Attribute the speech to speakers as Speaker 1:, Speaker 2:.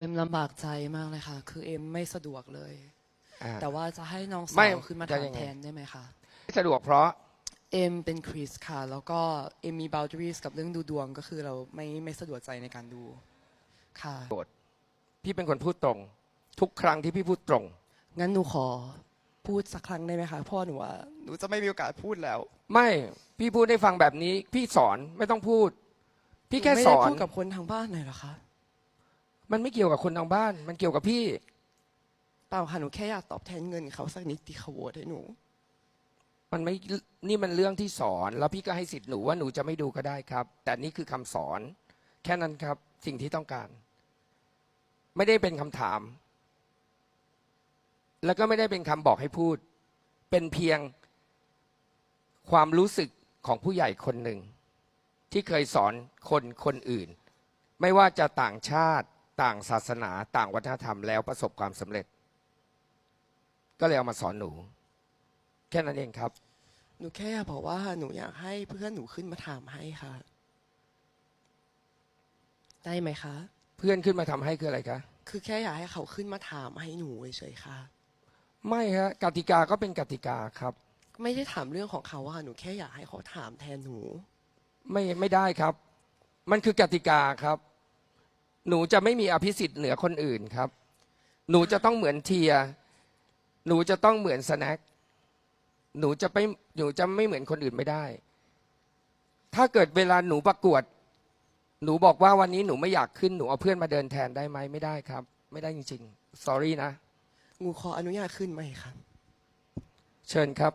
Speaker 1: เอ็มลำบากใจมากเลยค่ะ คือเอ็มไม่สะดวกเลย
Speaker 2: อ่า
Speaker 1: แต่ว่าจะให้น้อง
Speaker 2: ไม่
Speaker 1: สาวขึ้นมา
Speaker 2: จะ
Speaker 1: ถาม
Speaker 2: ยังไง
Speaker 1: แทนได้ไหมคะ
Speaker 2: ไม่สะดวกเพราะ
Speaker 1: เอ็มเป็นคริสค่ะ แล้วก็เอ็มมี boundaries กับเรื่องดูดวงก็คือเราไม่ไม่สะดวกใจในการดูค่ะ
Speaker 2: พี่เป็นคนพูดตรง ทุกครั้งที่พี่พูดตรง
Speaker 1: งั้นหนูขอพูดสักครั้งได้ไหมคะเพราะว่อหนูว่าหนูจะไม่มีโอกาสพูดแล้ว
Speaker 2: ไม่พี่พูดให้ฟังแบบนี้ พี่สอนไม่ต้องพูด พี่แค่
Speaker 1: หนูไม่
Speaker 2: ส
Speaker 1: ได้
Speaker 2: อน
Speaker 1: พูดกับคนทางบ้านหน่อยเหรอคะ
Speaker 2: มันไม่เกี่ยวกับคนทางบ้าน มันเกี่ยวกับพี่
Speaker 1: เปล่าค่ะหนูแค่อยากตอบแทนเงินเขาสักนิดที่เขาโหวตให้หนู
Speaker 2: มันไม่นี่มันเรื่องที่สอน แล้วพี่ก็ให้สิทธิ์หนูว่าหนูจะไม่ดูก็ได้ครับ แต่นี่คือคำสอน แค่นั้นครับ สิ่งที่ต้องการ ไม่ได้เป็นคำถาม แล้วก็ไม่ได้เป็นคำบอกให้พูด เป็นเพียงความรู้สึกของผู้ใหญ่คนหนึ่ง ที่เคยสอนคนคนอื่น ไม่ว่าจะต่างชาติ ต่างศาสนาต่างวัฒนธรรมแล้วประสบความสำเร็จ ก็เลยเอามาสอนหนู แค่นั้นเองครับ
Speaker 1: หนูแค่อยากบอกว่าหนูอยากให้เพื่อนหนูขึ้นมาถามให้ค่ะ ได้ไหมคะ
Speaker 2: เพื่อนขึ้นมาทำให้คืออะไรคะ
Speaker 1: คือแค่อยากให้เขาขึ้นมาถามให้หนูเฉยๆค่ะ
Speaker 2: ไม่ฮะกติกาก็เป็นกติกาครับ
Speaker 1: ไม่ได้ถามเรื่องของเขาอะหนูแค่อยากให้เขาถามแทนหนู
Speaker 2: ไม่ไม่ได้ครับ มันคือกติกาครับ หนูจะไม่มีอภิสิทธิ์เหนือคนอื่นครับ หนูจะต้องเหมือนเทีย หนูจะต้องเหมือนสแน็ค หนูจะไม่ หนูจะไม่เหมือนคนอื่นไม่ได้ ถ้าเกิดเวลาหนูประกวด หนูบอกว่าวันนี้หนูไม่อยากขึ้น หนูเอาเพื่อนมาเดินแทนได้ไหมไม่ได้ครับ ไม่ได้จริงๆ sorry นะ
Speaker 1: หนูขออนุญาตขึ้นไหมคะ
Speaker 2: เชิญครับ